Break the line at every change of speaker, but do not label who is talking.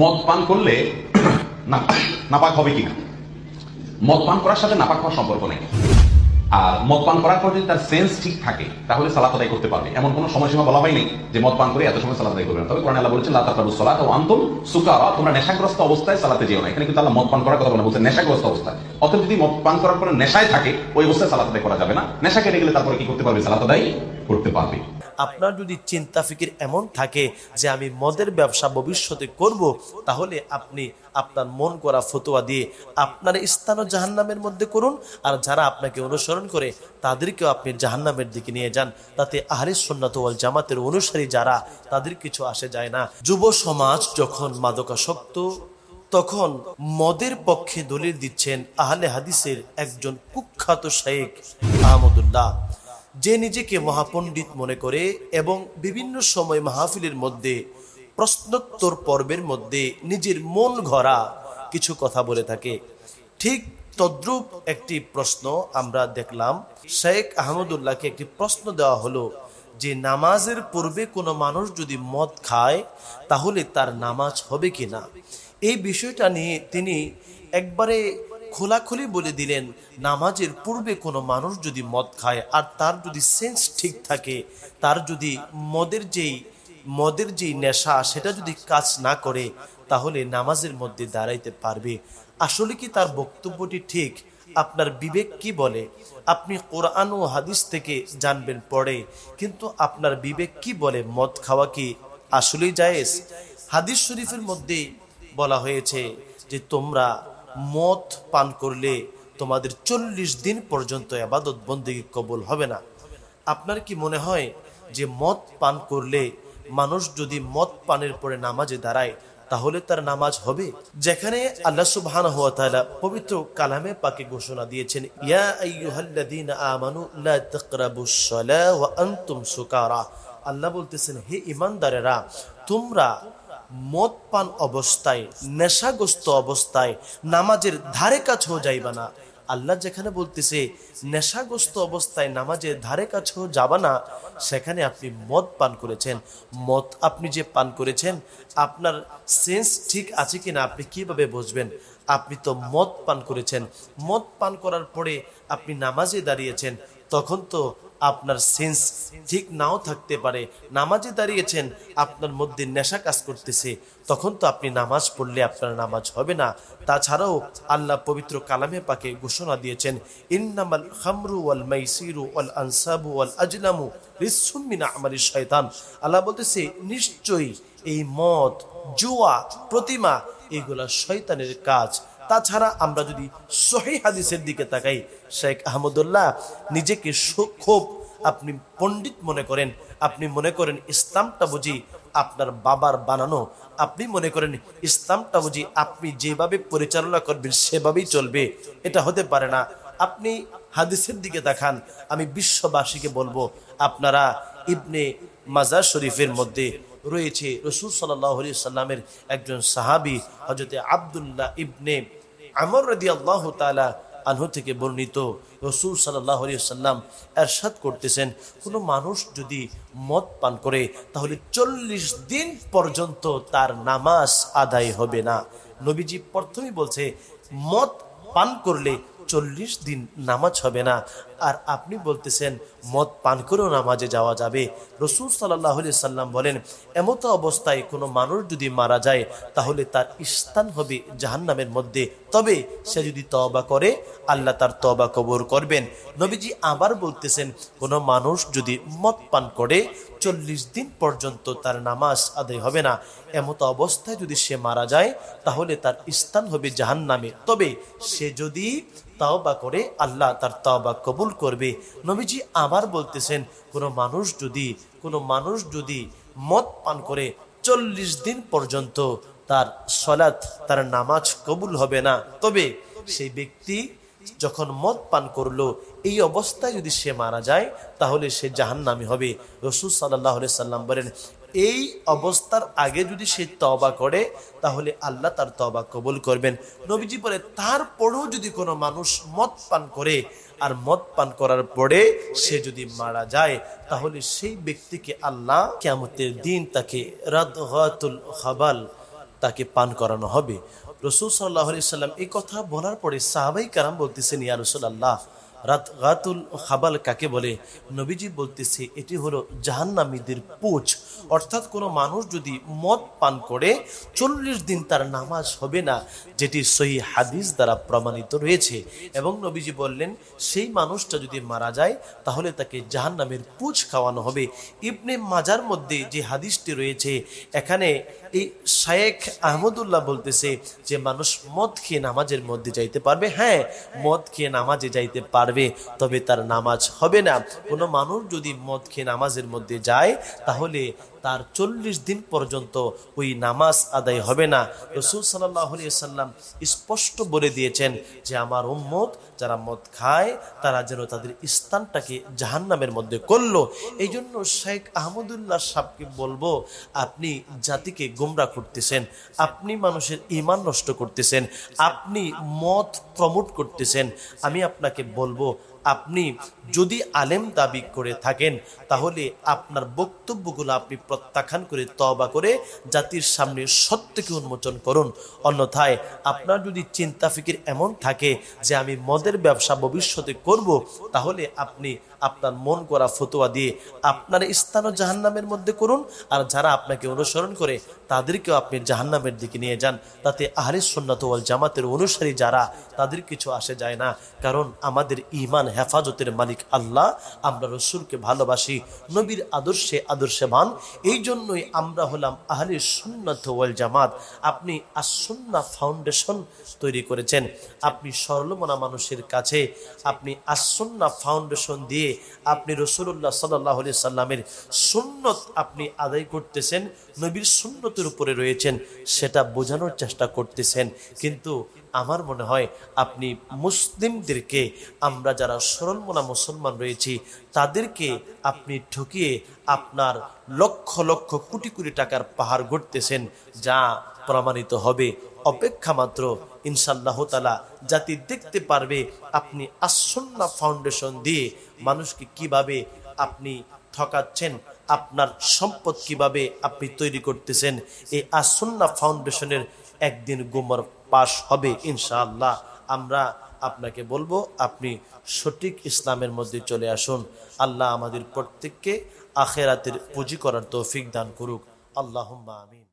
মদ পান করলে নাপাক হবে কিনা? মদ পান করার সাথে নাপাক হওয়ার সম্পর্ক নেই। আর মদ পান করার পর যদি তার সেন্স ঠিক থাকে, তাহলে সালাত আদায় করতে পারবে। এমন কোনো সময়সীমা বলা হয়নি যে মদ পান করে এত সময় সালাত আদায় করবে না। তবে কোরআন আল্লাহ বলেছেন, লা তাকরাবু সালাত ও আনতুম সুকারা। তোমরা নেশাগ্রস্ত অবস্থায় সালাতে যেও না। এখানে কিন্তু আল্লাহ মদ পান করার কথা বলে বলছেন, নেশাগ্রস্ত অবস্থায় অতএব যদি মদ পান করার পরে নেশায় থাকে, ওই অবস্থায় সালাত আদায় করা যাবে না। নেশা কেটে গেলে তারপরে কি করতে পারবে? সালাত আদায় করতে পারবে।
আপনার যদি চিন্তা ফিকির এমন থাকে যে আমি মদের ব্যবসা ভবিষ্যতে করব, তাহলে আপনি আপনার মন করা ফতোয়া দিয়ে আপনার স্থান জাহান্নামের মধ্যে করুন। আর যারা আপনাকে অনুসরণ করে, তাদেরকেও আপনি জাহান্নামের দিকে নিয়ে যান। তাতে আহরিস সন্ন্যত ওয়াল জামাতের অনুসারী যারা, তাদের কিছু আসে যায় না। যুব সমাজ যখন মাদকাসক্ত, তখন মদের পক্ষে দলিল দিচ্ছেন আহলে হাদিসের একজন কুখ্যাত শেখ আহমদুল্লাহ। যে নিজেকে মহাপণ্ডিত মনে করে এবং বিভিন্ন সময় মাহফিলের মধ্যে, প্রশ্নোত্তর পর্বের মধ্যে নিজের মন ঘরা কিছু কথা বলে থাকে। ঠিক তদ্রূপ একটি প্রশ্ন আমরা দেখলাম। শেখ আহমদুল্লাহকে একটি প্রশ্ন দেওয়া হলো যে, নামাজের পূর্বে কোনো মানুষ যদি মদ খায়, তাহলে তার নামাজ হবে কিনা? এই বিষয়টা নিয়ে তিনি একবারে খোলাখুলি বলে দিলেন, নামাজের পূর্বে কোনো মানুষ যদি মদ খায় আর তার যদি সেন্স ঠিক থাকে, তার যদি মদের যেই মদের যেই নেশা সেটা যদি কাজ না করে, তাহলে নামাজের মধ্যে দাঁড়াইতে পারবে। আসলে কি তার বক্তব্যটি ঠিক? আপনার বিবেক কি বলে? আপনি কোরআন ও হাদিস থেকে জানবেন পড়ে কিন্তু আপনার বিবেক কি বলে? মদ খাওয়া কি আসলেই জায়েজ? হাদিস শরীফের মধ্যে বলা হয়েছে যে তোমরা মদ পান করলে তোমাদের চল্লিশ দিন পর্যন্ত আবাদত বন্দিগি কবুল হবে না। আপনার কি মনে হয় যে মদ পান করলে মানুষ যদি মদ পানের পরে নামাজে দাঁড়ায়, তাহলে তার নামাজ হবে? যেখানে আল্লাহ সুবহানাহু ওয়া তাআলা পবিত্র কালামে পাকে ঘোষণা দিয়েছেন, ইয়া আল্লাহ বলতেছেন, হে ঈমানদারেরা, তোমরা মদ পান অবস্থায়, নেশাগ্রস্ত অবস্থায়, নামাজের ধারে কাছেও যাইবা না। আল্লাহ যেখানে বলতেছে, নেশাগ্রস্ত অবস্থায়, নামাজের ধারে কাছেও যাবা না, সেখানে আপনি মদ পান করেছেন। মদ আপনি যে পান করেছেন, আপনার সেন্স ঠিক আছে কিনা আপনি কীভাবে বুঝবেন? আপনি তো মদ পান করেছেন। মদ পান করার পরে আপনি নামাজে দাঁড়িয়েছেন, তখন তো আপনার সেন্স ঠিক নাও থাকতে পারে। নামাজে দাঁড়িয়েছেন, আপনার মধ্যে নেশা কাজ করতেছে। তখন তো আপনি নামাজ পড়লে আপনার নামাজ হবে না। তাছাড়াও আল্লাহ পবিত্র কালামে পাকে ঘোষণা দিয়েছেন, ইন্নামাল খামরু ওয়াল মাইসিরু ওয়াল আনসাবু ওয়াল আজলামু রিসুম মিন আমালি শয়তান আল্লাহ বলতেছে, নিশ্চয়ই এই মদ, জুয়া, প্রতিমা, এগুলা শয়তানের কাজ। তাছাড়া আমরা যদি সহি হাদিসের দিকে তাকাই, শেখ আহমদুল্লাহ নিজেকে খুব আপনি পণ্ডিত মনে করেন, আপনি মনে করেন ইসলামটা বুঝি আপনার বাবার বানানো, আপনি মনে করেন ইসলামটা বুঝি আপনি যেভাবে পরিচালনা করবেন সেভাবেই চলবে, এটা হতে পারে না। আপনি হাদিসের দিকে দেখান, আমি বিশ্ববাসীকে বলব, আপনারা ইবনে মাজার শরীফের মধ্যে রয়েছে রসুল সাল্লাহ সাল্লামের একজন সাহাবি হজরতে আবদুল্লাহ ইবনে আমর রদি আল্লাহ তালা আনহু থেকে বর্ণিত। রসুল সাল্লাহ সাল্লাম এরশাদ করতেছেন, কোনো মানুষ যদি মদ পান করে, তাহলে চল্লিশ দিন পর্যন্ত তার নামাজ আদায় হবে না। নবীজি প্রথমেই বলছে, মদ পান করলে চল্লিশ দিন নামাজ হবে না। আর আপনি বলতেছেন, মদ পান করেও নামাজে যাওয়া যাবে। রসুল সাল্লাহ সাল্লাম বলেন, এমত অবস্থায় কোনো মানুষ যদি মারা যায়, তাহলে তার স্থান হবে জাহান্নামের মধ্যে। তবে সে যদি তবা করে, আল্লাহ তার তবা কবর করবেন। নবীজি আবার বলতেছেন, কোনো মানুষ যদি মদ পান করে, চল্লিশ দিন পর্যন্ত তার নামাজ আদায় হবে না। এমতো অবস্থায় যদি সে মারা যায়, তাহলে তার স্থান হবে জাহান্নামে। তবে সে যদি তাওবা করে, আল্লাহ তার তাওবা কবুল করবে। নবীজি আবার বলতেছেন, কোনো মানুষ যদি, কোনো মানুষ যদি মদ পান করে চল্লিশ দিন পর্যন্ত তার সলাৎ, তার নামাজ কবুল হবে না, তবে সেই ব্যক্তি যখন মদ পান করল, এই অবস্থায় যদি সে মারা যায়, তাহলে সে জাহান্নামি হবে। রসুল সাল্লাহ সাল্লাম বলেন এই অবস্থার আগে যদি সে তবা করে, তাহলে আল্লাহ তার তবা কবুল করবেন। নবীজি বলে, তারপরেও যদি কোনো মানুষ মদ পান করে, আর মদ পান করার পরে সে যদি মারা যায়, তাহলে সেই ব্যক্তিকে আল্লাহ কেমতের দিন তাকে রাদগাতুল খাবাল তাকে পান করানো হবে। রসুল সাল্লাহ সাল্লাম এই কথা বলার পরে সাহাবাই কারাম বলতেছেন, ইয়া রসুল আল্লাহ রাত খাবাল কাকে বলে? নবীজি বলতেছে, এটি হলো জাহান্নামীদের পুচ অর্থাৎ কোনো মানুষ যদি মদ পান করে, চল্লিশ দিন তার নামাজ হবে না, যেটি সহি হাদিস দ্বারা প্রমাণিত রয়েছে। এবং নবীজি বললেন, সেই মানুষটা যদি মারা যায়, তাহলে তাকে জাহান্নামের পুচ খাওয়ানো হবে। ইবনে মাজার মধ্যে যে হাদিসটি রয়েছে, এখানে এই শায়েখ আহমদুল্লাহ বলতেছে যে, মানুষ মদ খেয়ে নামাজের মধ্যে যাইতে পারবে? হ্যাঁ মদ খেয়ে নামাজে যাইতে পারবে। তবে তার নামাজ হবে না। কোনো মানুষ যদি মদ খেয়ে নামাজের মধ্যে যায় তাহলে তার চল্লিশ দিন পর্যন্ত ওই নামাজ আদায় হবে না। রসুল সাল্লাম স্পষ্ট বলে দিয়েছেন যে, আমার উম্মত যারা মদ খায়, তারা যেন তাদের স্থানটাকে জাহান্নামের মধ্যে করল। এই জন্য শেখ আহমদুল্লাহ সাহকে বলব, আপনি জাতিকে গোমরা করতেছেন, আপনি মানুষের ইমান নষ্ট করতেছেন, আপনি মত প্রমোট করতেছেন। আমি আপনাকে বলব আপনি যদি আলেম দাবি করে থাকেন, তাহলে আপনার বক্তব্যগুলো আপনি প্রত্যাখ্যান করে তবা করে জাতির সামনে সত্যকে উন্মোচন করুন। অন্যথায় আপনার যদি চিন্তা ফিকির এমন থাকে যে আমি মদের ব্যবসা ভবিষ্যতে করব, তাহলে আপনি আপনার মন করা ফতোয়া দিয়ে আপনার স্থানও জাহান্নামের মধ্যে করুন আর যারা আপনাকে অনুসরণ করে, তাদেরকেও আপনি জাহান্নামের দিকে নিয়ে যান। তাতে আহলে সুন্নাত ওয়াল জামাতের অনুসারী যারা, তাদের কিছু আসে যায় না। কারণ আমাদের ইমান হেফাজতের মালিক আল্লাহ, আমরা রসুলকে ভালোবাসি, নবীর আদর্শে আদর্শবান। এই জন্যই আমরা হলাম আহলে সুন্নাত ওয়াল জামাত। আপনি আসন্না ফাউন্ডেশন তৈরি করেছেন। আপনি সরলমনা মানুষের কাছে আপনি আসন্না ফাউন্ডেশন দিয়ে আপনি রসুল্লাহ সাল্লাহ সাল্লামের সুন্নত আপনি আদায় করতেছেন, নবীর সুন্নতের উপরে রয়েছেন, সেটা বোঝানোর চেষ্টা করতেছেন। কিন্তু আমার মনে হয় আপনি মুসলিমদেরকে, আমরা যারা সরলমনা মুসলমান রয়েছি, তাদেরকে আপনি ঠকিয়ে আপনার লক্ষ লক্ষ কোটি কোটি টাকার পাহাড় গড়তেছেন, যা প্রমাণিত হবে। অপেক্ষা মাত্র ইনশাল্লাহ তালা জাতি দেখতে পারবে আপনি আসন্না ফাউন্ডেশন দিয়ে মানুষকে কীভাবে আপনি ঠকাচ্ছেন, আপনার সম্পদ কীভাবে আপনি তৈরি করতেছেন। এই আসন্না ফাউন্ডেশনের একদিন গুমর পাশ হবে, ইনশাআল্লাহ। আমরা আপনাকে বলব, আপনি সঠিক ইসলামের মধ্যে চলে আসুন। আল্লাহ আমাদের প্রত্যেককে আখেরাতের পুঁজি করার তৌফিক দান করুক। আল্লাহ আমিন।